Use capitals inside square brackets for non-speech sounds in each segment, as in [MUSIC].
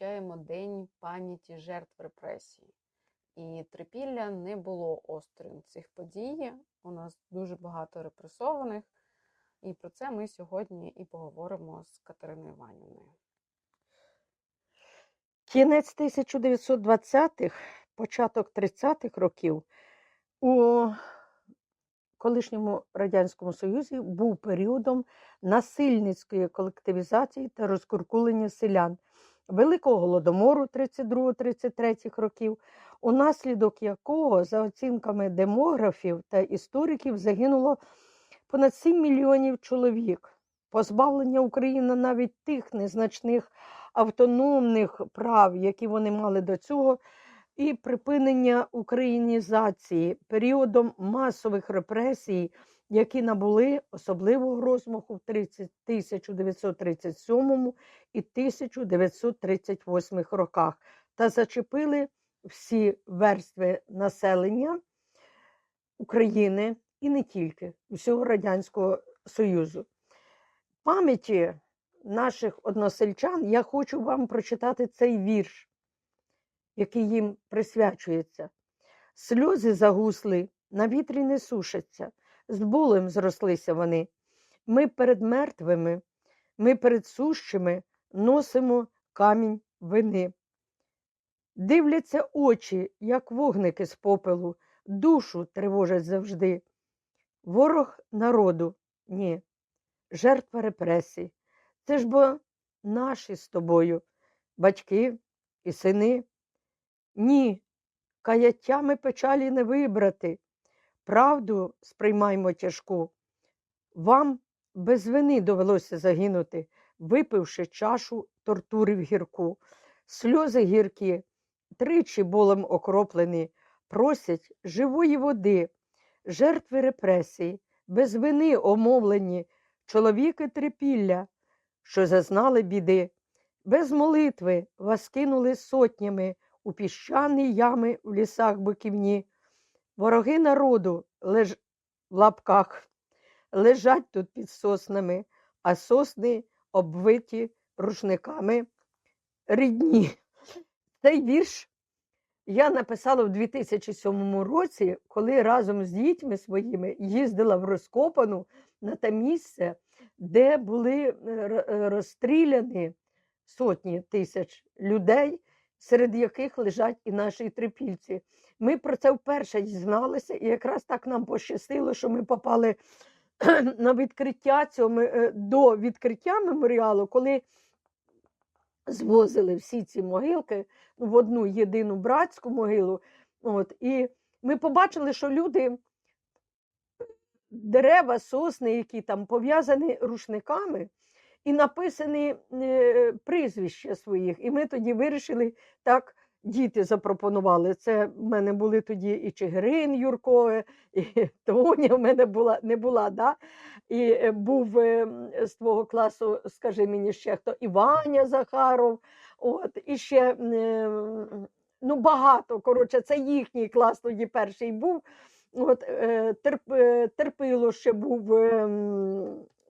відзначаємо День пам'яті жертв репресій. І Трипілля не було острим цих подій. У нас дуже багато репресованих. І про це ми сьогодні і поговоримо з Катериною Іванівною. Кінець 1920-х, початок 30-х років у колишньому Радянському Союзі був періодом насильницької колективізації та розкуркулення селян, Великого голодомору 32-33 років, унаслідок якого, за оцінками демографів та істориків, загинуло понад 7 мільйонів чоловік. Позбавлення України навіть тих незначних автономних прав, які вони мали до цього, і припинення українізації періодом масових репресій, які набули особливого розмаху в 1937 і 1938 роках та зачепили всі верстви населення України і не тільки всього Радянського Союзу. Пам'яті наших односельчан я хочу вам прочитати цей вірш, який їм присвячується. Сльози загусли, на вітрі не сушаться, з болем зрослися вони. Ми перед мертвими, ми перед сущими носимо камінь вини. Дивляться очі, як вогники з попелу, душу тривожать завжди. Ворог народу ні, жертва репресій. Це ж бо наші з тобою, батьки і сини. Ні, каяттями печалі не вибрати. Правду сприймаймо тяжку. Вам без вини довелося загинути, випивши чашу тортурів гірку. Сльози гіркі, тричі болем окроплені, просять живої води, жертви репресій, без вини омовлені, чоловіки трипілля, що зазнали біди. Без молитви вас кинули сотнями у піщані ями в лісах биківні. Вороги народу леж... в лапках лежать тут під соснами, а сосни обвиті рушниками рідні. Цей вірш я написала в 2007 році, коли разом з дітьми своїми їздила в Розкопану на те місце, де були е, розстріляні сотні тисяч людей, серед яких лежать і наші трипільці. Ми про це вперше дізналися, і якраз так нам пощастило, що ми попали [CLEARS THROAT] на відкриття цього е, до відкриття меморіалу, коли звозили всі ці могилки в одну єдину братську могилу. От, і ми побачили, що люди, дерева, сосни, які там пов'язані рушниками, і написані е, прізвища своїх. І ми тоді вирішили так. Діти запропонували. Це в мене були тоді і Чигирин Юрко, і [LAUGHS] Тоня в мене була не була, да? і е, був е, з твого класу, скажи мені ще хто, Іваня Захаров, от, і ще ну, багато. Коротше, це їхній клас тоді перший був. От, терп, терпило ще був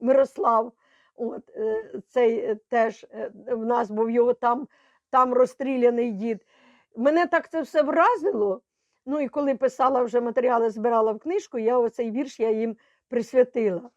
Мирослав. От, е, цей е, теж е, в нас був його там, там розстріляний дід. Мене так це все вразило. Ну і коли писала вже матеріали, збирала в книжку, я оцей вірш я їм присвятила.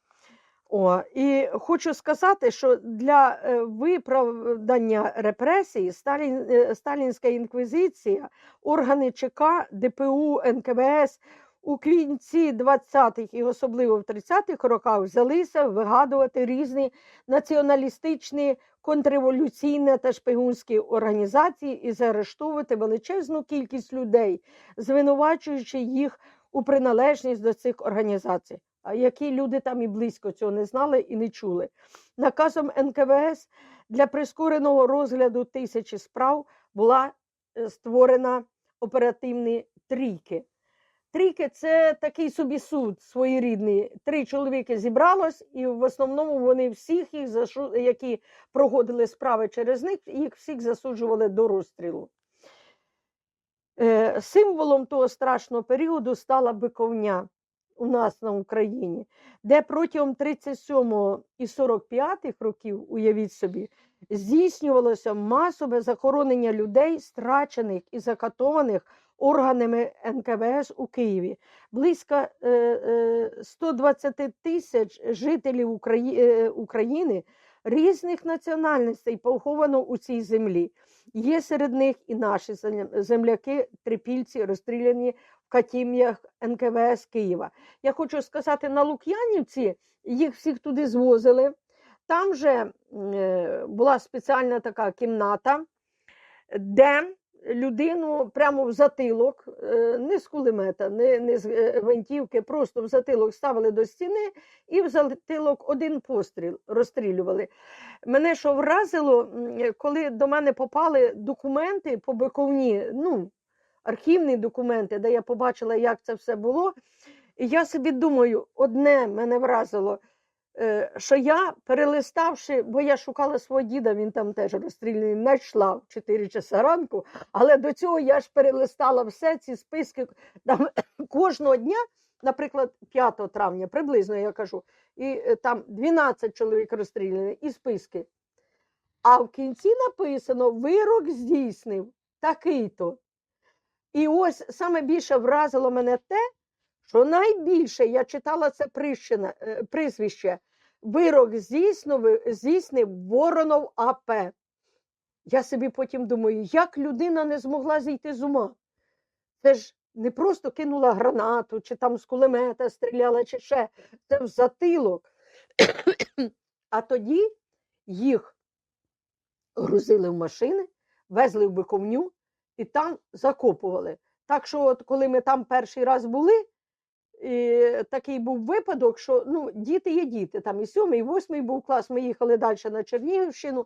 О, і хочу сказати, що для виправдання репресій Сталін, Сталінська інквізиція, органи ЧК, ДПУ, НКВС у кінці 20-х і особливо в 30-х роках взялися вигадувати різні націоналістичні, контрреволюційні та шпигунські організації і заарештовувати величезну кількість людей, звинувачуючи їх у приналежність до цих організацій. А які люди там і близько цього не знали і не чули. Наказом НКВС для прискореного розгляду тисячі справ була е, створена оперативні трійки. Трійки це такий собі суд своєрідний. Три чоловіки зібралось, і в основному вони всіх їх, які проходили справи через них, їх всіх засуджували до розстрілу. Е, Символом того страшного періоду стала биковня. у нас на Україні, де протягом 37 і 45 років, уявіть собі, здійснювалося масове захоронення людей, страчених і закатованих органами НКВС у Києві. Близько е, е, 120 тисяч жителів е, України різних національностей поховано у цій землі. Є серед них і наші земляки, трипільці, розстріляні в катім'ях НКВС Києва. Я хочу сказати, на Лук'янівці їх всіх туди звозили. Там же е, була спеціальна така кімната, де людину прямо в затилок, е, не з кулемета, не, не з е, гвинтівки, просто в затилок ставили до стіни і в затилок один постріл розстрілювали. Мене що вразило, е, коли до мене попали документи по Биковні, ну, архівні документи, де я побачила, як це все було. І я собі думаю, одне мене вразило, що я, перелиставши, бо я шукала свого діда, він там теж розстріляний, знайшла в 4 часа ранку, але до цього я ж перелистала все ці списки там, [COUGHS] кожного дня, наприклад, 5 травня, приблизно я кажу, і е, там 12 чоловік розстріляні, і списки. А в кінці написано: вирок здійснив такий-то. І ось саме більше вразило мене те, що найбільше я читала це е, прізвище. Вирок здійснив, здійснив Воронов АП. Я собі потім думаю, як людина не змогла зійти з ума. Це ж не просто кинула гранату, чи там з кулемета стріляла, чи ще. Це в затилок. А тоді їх грузили в машини, везли в биковню і там закопували. Так що, от коли ми там перший раз були, і такий був випадок, що ну, діти є діти. Там і сьомий, і восьмий був клас. Ми їхали далі на Чернігівщину,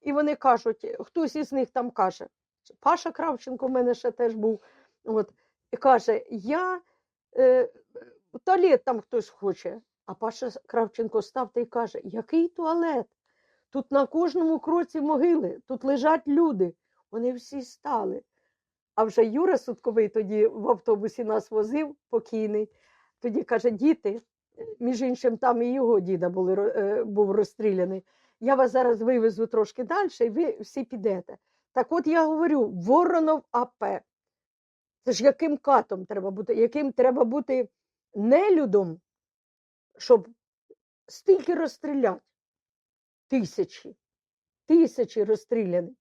і вони кажуть, хтось із них там каже, Паша Кравченко в мене ще теж був. От, і каже: Я е, туалет там хтось хоче. А Паша Кравченко став та й каже: Який туалет? Тут на кожному кроці могили, тут лежать люди. Вони всі стали. А вже Юра Судковий тоді в автобусі нас возив, покійний. Тоді каже: діти, е, між іншим, там і його діда були, е, був розстріляний. Я вас зараз вивезу трошки далі, і ви всі підете. Так от я говорю: Воронов АП. Це ж яким катом треба бути, яким треба бути нелюдом, щоб стільки розстріляти. Тисячі, тисячі розстріляні.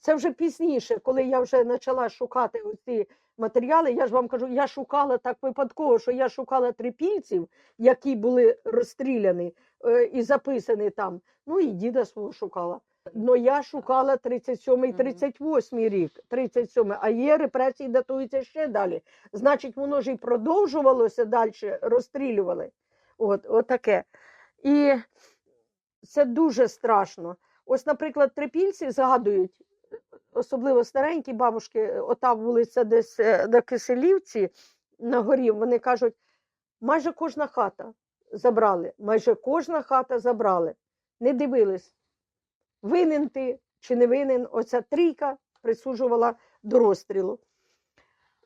Це вже пізніше, коли я вже почала шукати ці матеріали. Я ж вам кажу, я шукала так випадково, що я шукала трипільців, які були розстріляні е, і записані там. Ну і діда свого шукала. Ну я шукала 37-й, Мгм. 38-й рік, 37-й, а є репресії датуються ще далі. Значить, воно ж і продовжувалося далі, розстрілювали. От, от таке. І це дуже страшно. Ось, наприклад, трипільці згадують, особливо старенькі бабушки, ота вулиця десь е, на Киселівці на горі, вони кажуть, майже кожна хата забрали, майже кожна хата забрали. Не дивились, винен ти чи не винен. Оця трійка присуджувала до розстрілу.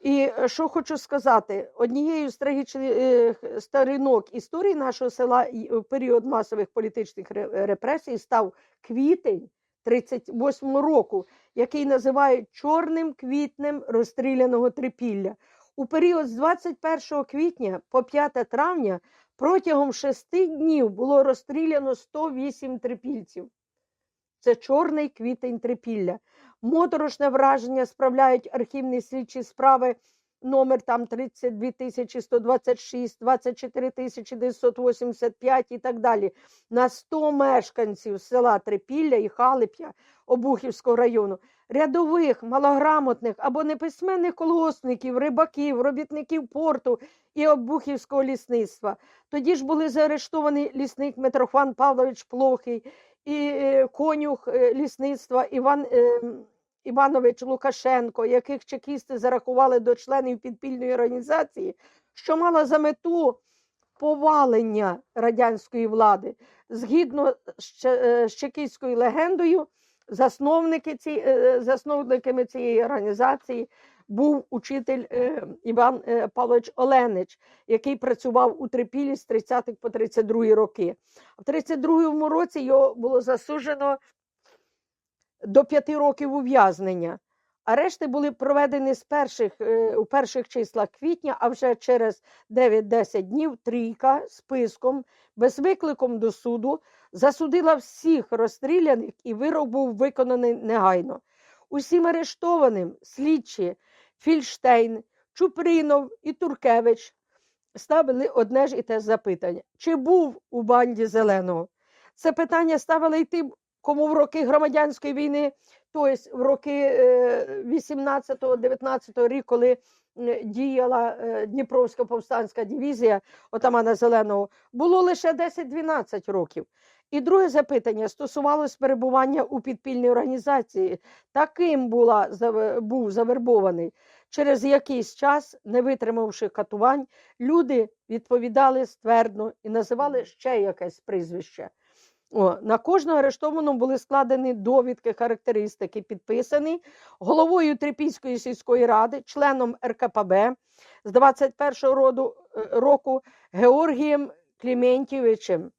І е, що хочу сказати, однією з трагічних е, сторінок історії нашого села й- в період масових політичних репресій став квітень 38 року, який називають чорним квітнем розстріляного трипілля. У період з 21 квітня по 5 травня протягом шести днів було розстріляно 108 трипільців. Це чорний квітень трипілля. Моторошне враження справляють архівні слідчі справи номер там 32 126, 24 985 і так далі. На 100 мешканців села Трипілля і Халип'я Обухівського району, рядових, малограмотних або неписьменних колгоспників, рибаків, робітників порту і Обухівського лісництва. Тоді ж були заарештовані лісник Митрофан Павлович Плохий, і е, конюх е, лісництва Іван е, Іванович Лукашенко, яких чекісти зарахували до членів підпільної організації, що мала за мету повалення радянської влади. Згідно з е, чекістською легендою, засновники ці, е, засновниками цієї організації був учитель е, Іван е, Павлович Оленич, який працював у Трипілі з 30 по 32 роки. В 32 році його було засуджено до 5 років ув'язнення. Арешти були проведені з перших, е, у перших числах квітня, а вже через 9-10 днів трійка списком без викликом до суду засудила всіх розстріляних і вирок був виконаний негайно. Усім арештованим слідчі Фільштейн, Чупринов і Туркевич ставили одне ж і те запитання: чи був у банді зеленого? Це питання ставили й тим, кому в роки громадянської війни, тобто в роки 18-19 рік, коли е, діяла е, Дніпровська повстанська дивізія отамана Зеленого, було лише 10-12 років. І друге запитання стосувалось перебування у підпільній організації. Таким була, був завербований. Через якийсь час, не витримавши катувань, люди відповідали ствердно і називали ще якесь прізвище. О, на кожного арештованого були складені довідки, характеристики, підписані головою Трипільської сільської ради, членом РКПБ з 21-го роду, е, року Георгієм Кліментьєвичем.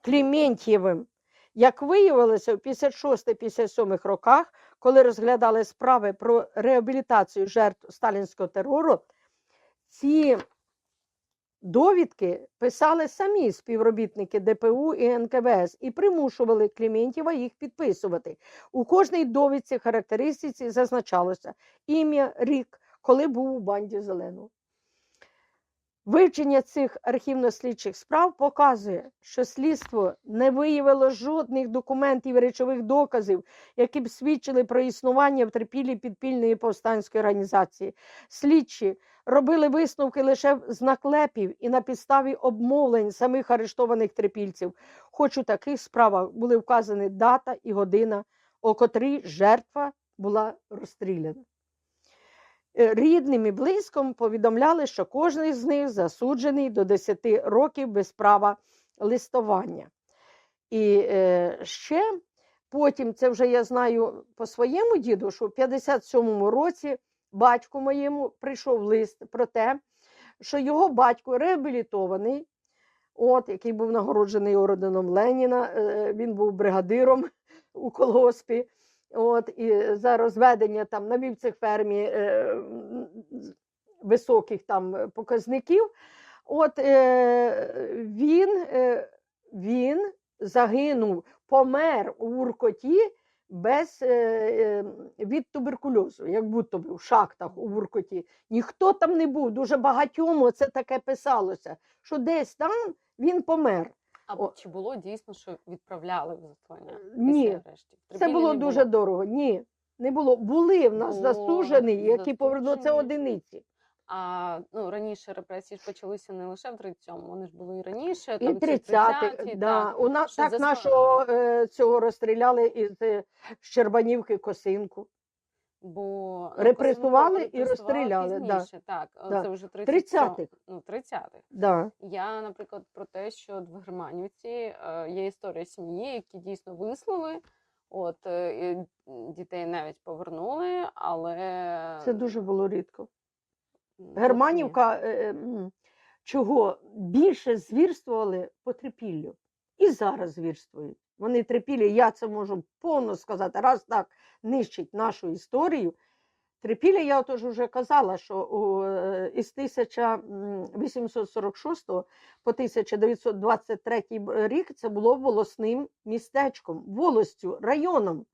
Кліментьєвим. Як виявилося, у 56-57 роках, коли розглядали справи про реабілітацію жертв сталінського терору, ці довідки писали самі співробітники ДПУ і НКВС і примушували Кліментєва їх підписувати. У кожній довідці характеристиці зазначалося ім'я, рік, коли був у банді зеленого. Вивчення цих архівно-слідчих справ показує, що слідство не виявило жодних документів і речових доказів, які б свідчили про існування в трипілі підпільної повстанської організації. Слідчі робили висновки лише з наклепів і на підставі обмовлень самих арештованих трипільців. Хоч у таких справах були вказані дата і година, о котрій жертва була розстріляна. Е, Рідним і близьким повідомляли, що кожен з них засуджений до 10 років без права листування. І е, ще потім, це вже я знаю по своєму діду, що в 57-му році батьку моєму прийшов лист про те, що його батько реабілітований, от, який був нагороджений орденом Леніна, е, він був бригадиром у колгоспі. От, і за розведення там на вівцехфермі е, високих там показників. От е, він, е, він загинув, помер у Уркоті без, е, е, від туберкульозу, як будто би в шахтах у Уркоті. Ніхто там не був, дуже багатьом це таке писалося, що десь там він помер. А О. чи було дійсно, що відправляли в затоєння? Ні. Це було дуже дорого. Ні, не було. Були в нас Було засуджені, які повернули це одиниці. А ну раніше репресії ж почалися не лише в 37-му, вони ж були і раніше. І там ці 30-х, 30-ті, да. так. У нас так нашого е, цього розстріляли із е, Щербанівки косинку. Бо ну, Репресували і розстріляли, да. так. Да. Це вже 30-х. Ну, 30-х. Да. Я, наприклад, про те, що в Германівці е, є історія сім'ї, які дійсно вислали. От е, і дітей навіть повернули, але Це дуже було рідко. Германівка е, е, м, чого більше звірствували по трипіллю. І зараз звірствують. Вони трипілі, я це можу повно сказати, раз так нищить нашу історію. Трипілля, я отож вже казала, що е, із 1846 по 1923 рік це було волосним містечком, волостю, районом.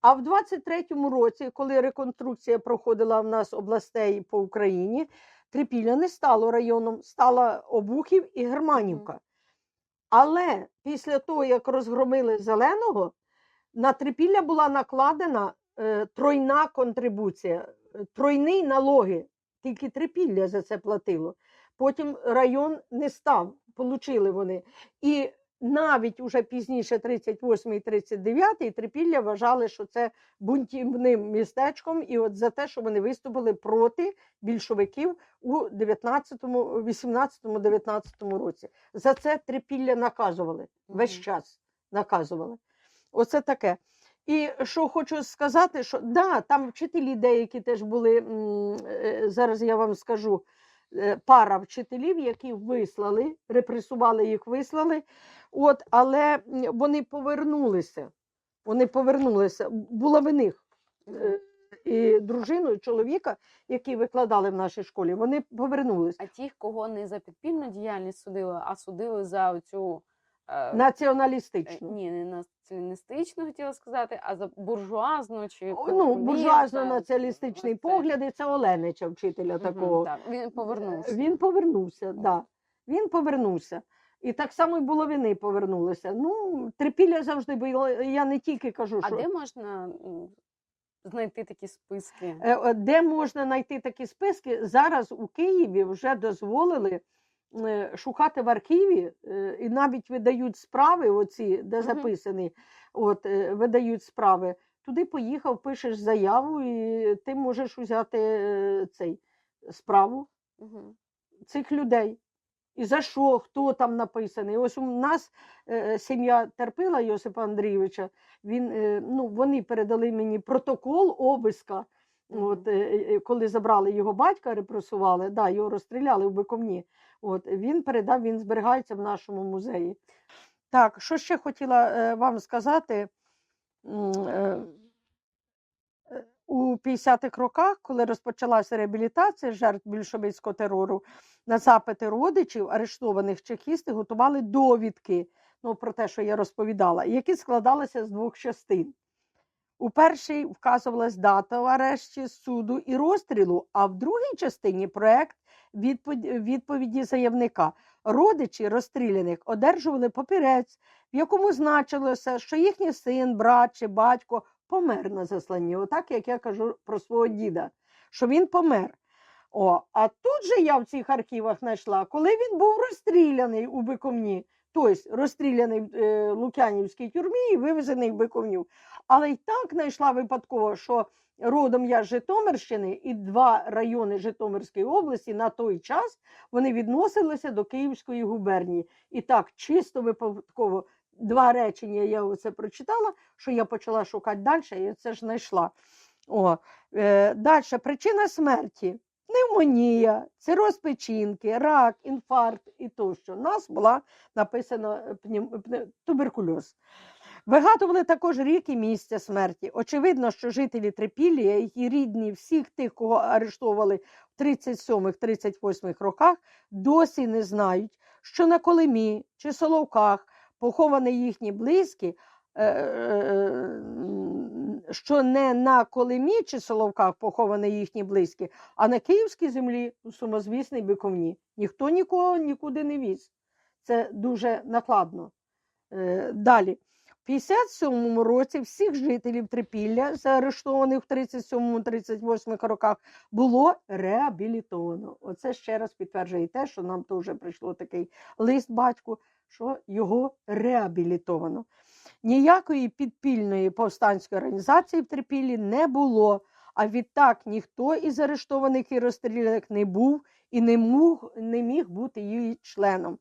А в 23-му році, коли реконструкція проходила в нас областей по Україні, Трипілля не стало районом, стала Обухів і Германівка. Але після того, як розгромили зеленого, на Трипілля була накладена е, тройна контрибуція, е, тройні налоги. Тільки Трипілля за це платило. Потім район не став, получили вони. І навіть уже пізніше, 38 39 Трипілля вважали, що це бунтівним містечком, і от за те, що вони виступили проти більшовиків у 19, 18, 19 році. За це Трипілля наказували весь час. Наказували. Оце таке. І що хочу сказати, що да, там вчителі деякі теж були. е, Зараз я вам скажу пара вчителів, які вислали, репресували їх, вислали. От, але вони повернулися. Вони повернулися. Була в них е, і дружину, і чоловіка, які викладали в нашій школі. Вони повернулися. А ті, кого не за підпільну діяльність судили, а судили за цю е, Націоналістично. ні, не націоналістичну, хотіла сказати, а за буржуазну чи Ну, буржуазно-націоналістичний оце. погляд, і це Оленича, вчителя такого. так, він повернувся. Він повернувся, да. Він повернувся. І так само і було повернулися. Ну, трипілля завжди було. Я не тільки кажу, А де можна знайти такі списки? Е, де можна знайти такі списки. Зараз у Києві вже дозволили шукати в архіві, е, і навіть видають справи, оці, де записані, от, е, видають справи. Туди поїхав, пишеш заяву, і ти можеш взяти е, цей справу Мгм. цих людей. І за що, хто там написаний? Ось у нас е, сім'я терпила Йосипа Андрійовича. Він, е, ну, вони передали мені протокол обиска. От, е, е, коли забрали його батька, репресували, да, його розстріляли в Биковні. От, він передав, він зберігається в нашому музеї. Так, що ще хотіла е, вам сказати? Е, е, У 50-х роках, коли розпочалася реабілітація жертв більшовицького терору, на запити родичів арештованих чекісти готували довідки ну, про те, що я розповідала, які складалися з двох частин. У першій вказувалась дата арешті суду і розстрілу, а в другій частині проект відповіді заявника. Родичі розстріляних одержували папірець, в якому значилося, що їхній син, брат чи батько помер на засланні. Отак, як я кажу про свого діда, що він помер. О, а тут же я в цих архівах знайшла, коли він був розстріляний у Биковні, тобто розстріляний в е, Лук'янівській тюрмі і вивезений в Биковню. Але й так знайшла випадково, що родом я з Житомирщини, і два райони Житомирської області на той час вони відносилися до Київської губернії. І так, чисто випадково, два речення я оце прочитала, що я почала шукати далі, і це ж знайшла. О, е, далі, причина смерті. Пневмонія, цироз печінки, рак, інфаркт і тощо. У нас була написана пнев... пне- туберкульоз. Вигадували також рік і місця смерті. Очевидно, що жителі Трипілля, які рідні всіх тих, кого арештовували в 37-38 роках, досі не знають, що на Колимі чи Соловках поховані їхні близькі, е, е, що не на Колимі чи Соловках поховані їхні близькі, а на київській землі у сумозвісній Биковні. Ніхто нікого нікуди не віз. Це дуже накладно. Е, Далі. В 57 році всіх жителів Трипілля, заарештованих в 37-38 роках, було реабілітовано. Оце ще раз підтверджує те, що нам теж прийшло такий лист батьку, що його реабілітовано. Ніякої підпільної повстанської організації в Трипілі не було. А відтак ніхто із арештованих і розстріляних не був і не міг, не міг бути її членом.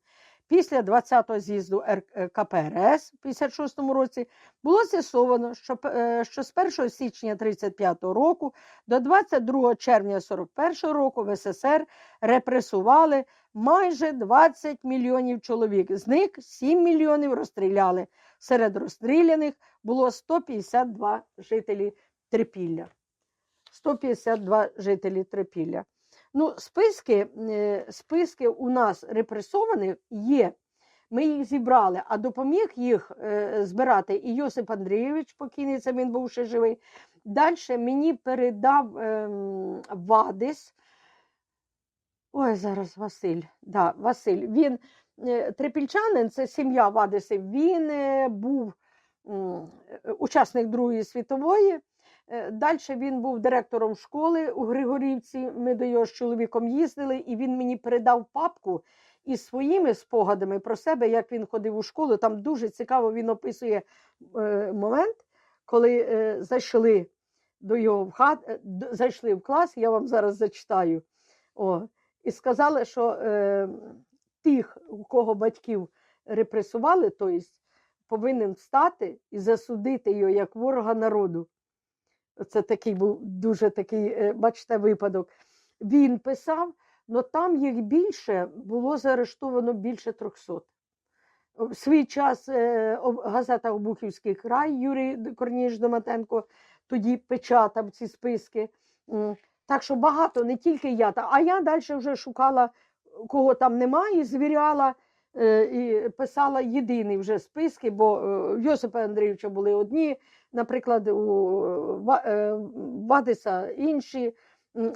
Після 20-го з'їзду Р- КПРС в 56-му році було з'ясовано, що, е, що з 1 січня 35-го року до 22 червня 41-го року в СССР репресували майже 20 мільйонів чоловік. З них 7 мільйонів розстріляли. Серед розстріляних було 152 жителі Трипілля. 152 жителі Трипілля. Ну, списки, е, списки у нас репресованих є. Ми їх зібрали, а допоміг їх е, збирати і Йосип Андрійович, покійний, це він був ще живий. Далі мені передав ем, Вадис. Ой, зараз Василь. Да, Василь. Він е, трипільчанин, це сім'я Вадисів. Він був учасник Другої світової. Далі він був директором школи у Григорівці. Ми до його з чоловіком їздили, і він мені передав папку із своїми спогадами про себе, як він ходив у школу. Там дуже цікаво він описує е, момент, коли е, зайшли до його в хат, е, зайшли в клас, я вам зараз зачитаю. О, і сказали, що е, тих, у кого батьків репресували, тобто повинен встати і засудити його як ворога народу. Це такий був дуже такий, е, бачите, випадок. Він писав, але там їх більше було заарештовано більше 300. В свій час е, газета Обухівський край Юрій Корніш Доматенко тоді печатав ці списки. Так що багато, не тільки я. А я далі вже шукала, кого там немає, і звіряла і писала єдині вже списки, бо е, Йосипа Андрійовича були одні, наприклад, у е, Вадиса інші.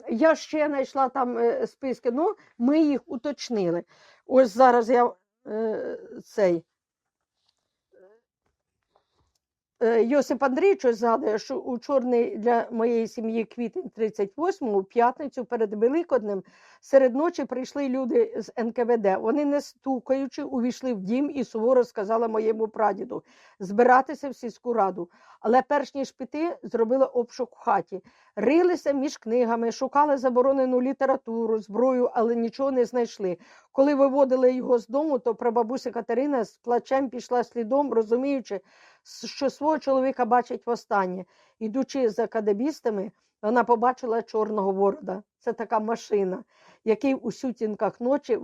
Я ще знайшла там е, списки, ну ми їх уточнили. Ось зараз я е, цей. Е, Йосип Андрійович згадує, що у чорний для моєї сім'ї квітень 38-му, у п'ятницю перед Великоднем, серед ночі прийшли люди з НКВД. Вони, не стукаючи, увійшли в дім і суворо сказала моєму прадіду збиратися в сільську раду. Але перш ніж піти, зробили обшук в хаті. Рилися між книгами, шукали заборонену літературу, зброю, але нічого не знайшли. Коли виводили його з дому, то прабабуся Катерина з плачем пішла слідом, розуміючи, що свого чоловіка бачить востаннє. Ідучи за кадебістами, вона побачила чорного ворода. Це така машина, який у сутінках ночі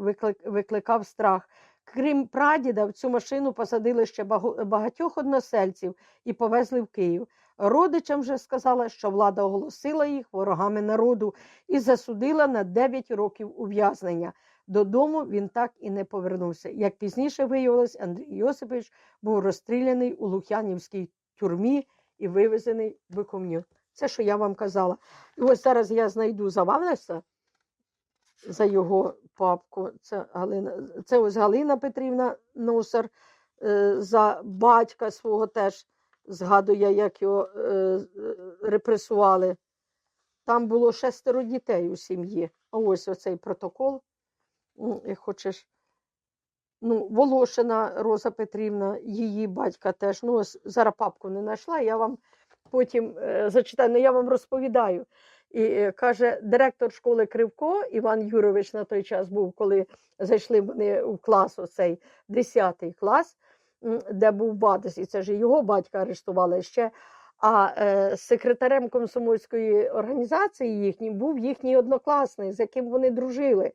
викликав страх. Крім прадіда, в цю машину посадили ще багатьох односельців і повезли в Київ. Родичам вже сказала, що влада оголосила їх ворогами народу і засудила на 9 років ув'язнення. Додому він так і не повернувся. Як пізніше виявилось, Андрій Йосипович був розстріляний у Лук'янівській тюрмі і вивезений в Бикомню. Це, що я вам казала. І ось зараз я знайду за Валеса, за його папку. Це, Галина, це ось Галина Петрівна Носар, е, за батька свого теж згадує, як його е, репресували. Там було шестеро дітей у сім'ї. А ось оцей протокол. Як хочеш. Ну, Волошина Роза Петрівна, її батька теж. Ну, ось зараз папку не знайшла, я вам потім е, зачитаю, ну, я вам розповідаю. І е, каже, директор школи Кривко Іван Юрович на той час був, коли зайшли вони в клас, оцей 10 клас, де був Бадис, і це ж його батька арештували ще. А е, секретарем комсомольської організації їхній був їхній однокласник, з яким вони дружили.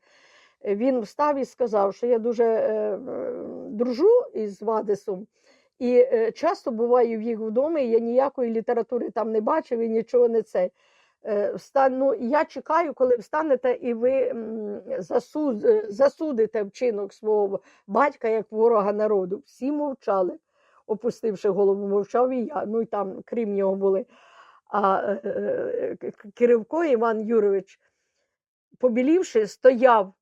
Е, Він встав і сказав, що я дуже е, е, дружу із Вадисом, і е, часто буваю в їх вдома, і я ніякої літератури там не бачив і нічого не це. Е, встан- ну, я чекаю, коли встанете і ви м, засуд, е, засудите вчинок свого батька як ворога народу. Всі мовчали, опустивши голову, мовчав і я. Ну і там, крім нього, були. А е, е, Киривко Іван Юрович, побілівши, стояв е,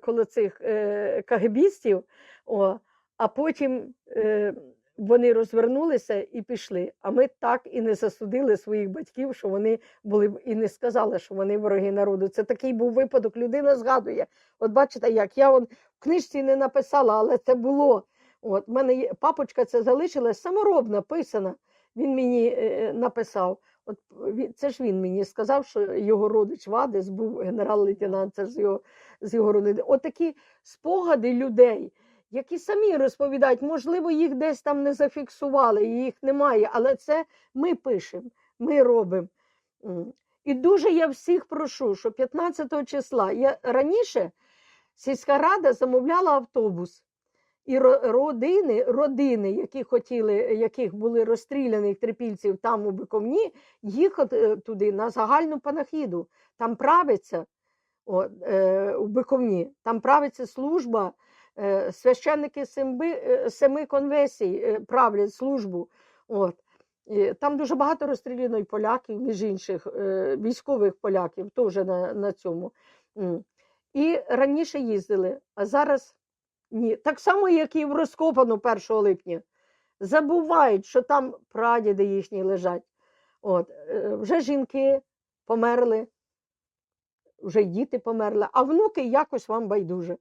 коло цих е, кагебістів, о, а потім е, вони розвернулися і пішли. А ми так і не засудили своїх батьків, що вони були і не сказали, що вони вороги народу. Це такий був випадок. Людина згадує. От бачите, як я он в книжці не написала, але це було. От в мене папочка, це залишилась саморобна, писана. Він мені е, написав. От це ж він мені сказав, що його родич Вадис був генерал-лейтенант, це з його, з його родини. От такі спогади людей, які самі розповідають, можливо, їх десь там не зафіксували, їх немає, але це ми пишемо, ми робимо. І дуже я всіх прошу, що 15 числа я раніше сільська рада замовляла автобус. І родини, родини, які хотіли, яких були розстріляних трипільців там у Биковні, їхати е, туди на загальну панахіду. Там правиться о, е, у Биковні, там правиться служба, е, священники семби, е, семи конвесій е, правлять службу. От. І там дуже багато розстріляно і поляків, між інших, е, військових поляків теж на, на цьому. І раніше їздили, а зараз ні. Так само, як і в розкопану 1 липня. Забувають, що там прадіди їхні лежать. От. е, Вже жінки померли, вже й діти померли, а внуки якось вам байдуже.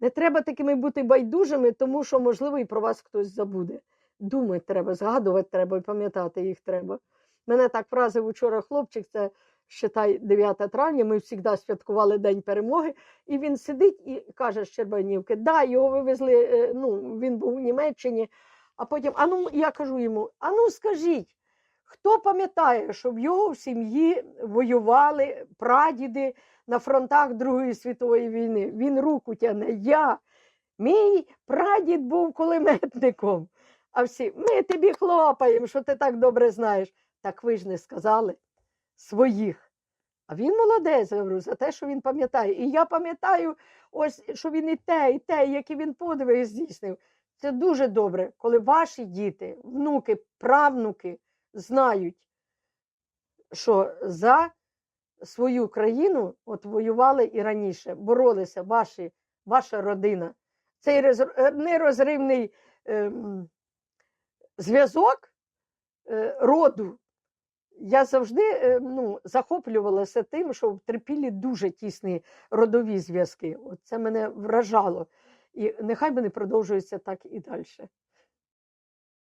Не треба такими бути байдужими, тому що, можливо, і про вас хтось забуде. Думати треба, згадувати треба і пам'ятати їх треба. Мене так вразив учора хлопчик, це считай 9 травня, ми завжди святкували День перемоги, і він сидить і каже з Щербанівки, да, його вивезли, е, ну, він був у Німеччині, А потім, а ну, я кажу йому: а ну скажіть, хто пам'ятає, що в його сім'ї воювали прадіди на фронтах Другої світової війни? Він руку тягне. Я. Мій прадід був кулеметником. А всі, ми тобі хлопаємо, що ти так добре знаєш. Так ви ж не сказали своїх. А він молодець, говорю, за те, що він пам'ятає. І я пам'ятаю, ось що він і те, і те, які він подвиги здійснив. Це дуже добре, коли ваші діти, внуки, правнуки знають, що за свою країну от воювали і раніше, боролися ваші, ваша родина. Цей е, нерозривний ем, зв'язок е, роду. Я завжди е, ну, захоплювалася тим, що в Трипіллі дуже тісні родові зв'язки. Це мене вражало. І нехай вони продовжуються так і далі.